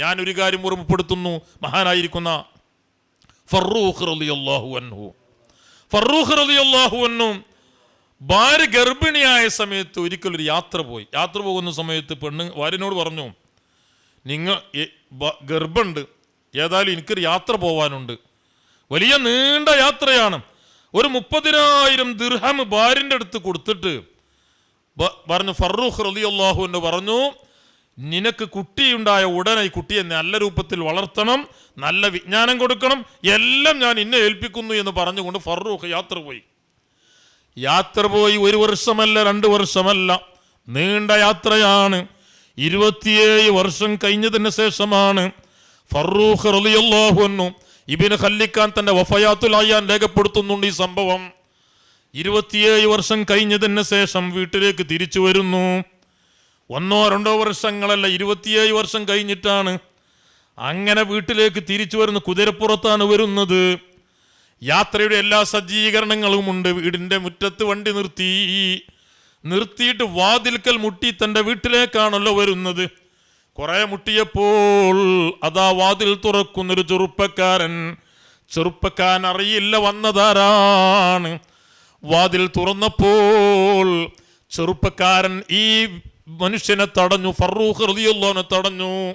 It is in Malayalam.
ഞാൻ ഒരു കാര്യം ഓർമ്മപ്പെടുത്തുന്നു. മഹാനായിരിക്കുന്ന ഫറൂഖ് റളിയല്ലാഹു അൻഹു. ഫറൂഖ് റളിയല്ലാഹു അൻഹു ഭാര്യ ഗർഭിണിയായ സമയത്ത് ഒരിക്കലൊരു യാത്ര പോയി. യാത്ര പോകുന്ന സമയത്ത് പെണ്ണ് ഭാര്യനോട് പറഞ്ഞു നിങ്ങൾ ഗർഭമുണ്ട് ഏതായാലും എനിക്കൊരു യാത്ര പോവാനുണ്ട്. വലിയ നീണ്ട യാത്രയാണ്. ഒരു മുപ്പതിനായിരം ദിർഹം ഭാര്യന്റെ അടുത്ത് കൊടുത്തിട്ട് പറഞ്ഞു ഫറൂഖ് റളിയല്ലാഹു എന്ന് പറഞ്ഞു നിനക്ക് കുട്ടിയുണ്ടായ ഉടനെ ഈ കുട്ടിയെ നല്ല രൂപത്തിൽ വളർത്തണം നല്ല വിജ്ഞാനം കൊടുക്കണം എല്ലാം ഞാൻ ഇന്നെ ഏൽപ്പിക്കുന്നു എന്ന് പറഞ്ഞുകൊണ്ട് ഫറൂഖ് യാത്ര പോയി. യാത്ര പോയി ഒരു വർഷമല്ല രണ്ട് വർഷമല്ല. നീണ്ട യാത്രയാണ്. ഇരുപത്തിയേഴ് വർഷം കഴിഞ്ഞതിന് ശേഷമാണ് ഫറൂഖ് റളിയല്ലാഹു അൻഹു ഇബിന് ഖല്ലിക്കാൻ തന്റെ വഫയാത്തുലായാൻ രേഖപ്പെടുത്തുന്നുണ്ട് ഈ സംഭവം. ഇരുപത്തിയേഴ് വർഷം കഴിഞ്ഞതിന് ശേഷം വീട്ടിലേക്ക് തിരിച്ചു വരുന്നു. ഒന്നോ രണ്ടോ വർഷങ്ങളല്ല ഇരുപത്തിയേഴ് വർഷം കഴിഞ്ഞിട്ടാണ് അങ്ങനെ വീട്ടിലേക്ക് തിരിച്ചു വരുന്ന കുതിരപ്പുറത്താണ് വരുന്നത്. യാത്രയുടെ എല്ലാ സജ്ജീകരണങ്ങളും ഉണ്ട്. വീടിന്റെ മുറ്റത്ത് വണ്ടി നിർത്തി. നിർത്തിയിട്ട് വാതിൽക്കൽ മുട്ടി തന്റെ വീട്ടിലേക്കാണല്ലോ വരുന്നത്. കുറെ മുട്ടിയപ്പോൾ അതാ വാതിൽ തുറക്കുന്നൊരു ചെറുപ്പക്കാരൻ ചെറുപ്പക്കാരൻ അറിയില്ല വന്നതാരാണ്. വാതിൽ തുറന്നപ്പോൾ ചെറുപ്പക്കാരൻ ഈ മനുഷ്യനെ തടഞ്ഞു ഫറൂഖ് റളിയല്ലാഹുവിനെ തടഞ്ഞു.